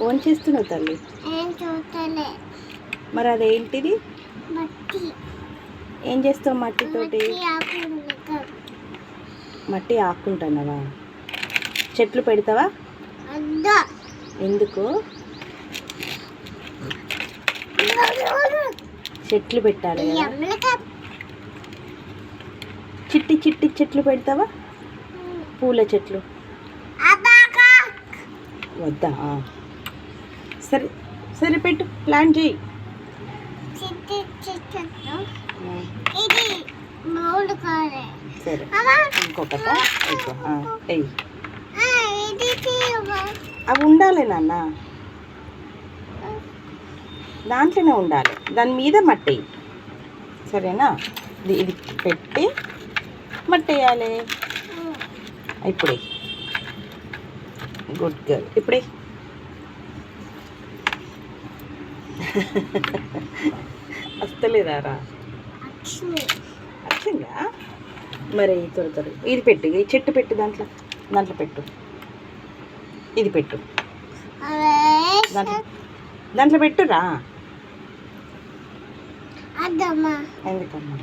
Phone చేస్తున్నావు తల్లి? మరి అదేంటిది? ఏం చేస్తావు మట్టితోటి? మట్టి ఆకు మట్టి ఆకుంటున్నావా? చెట్లు పెడతావా? ఎందుకు? చెట్లు పెట్టాలి చిట్టి చిట్టి చెట్లు పెడతావా? పూల చెట్లు. వద్దా? సరే సరే పెట్టు ప్లాన్ చేయి సరే ఇంకొకట అవి ఉండాలి నాన్న. దాంట్లోనే ఉండాలి. దాని మీద మట్టి. సరేనా? ఇది ఇది పెట్టి మట్టి వేయాలి ఇప్పుడే. Good girl. ఇప్పుడే. వస్తలేదా రా లక్ష్మి వచ్చిందా మరి త్వర త్వర ఇది పెట్టు ఈ చెట్టు పెట్టు దాంట్లో. దాంట్లో పెట్టు. ఇది పెట్టు. దాంట్లో పెట్టురా. ఎందుకమ్మా?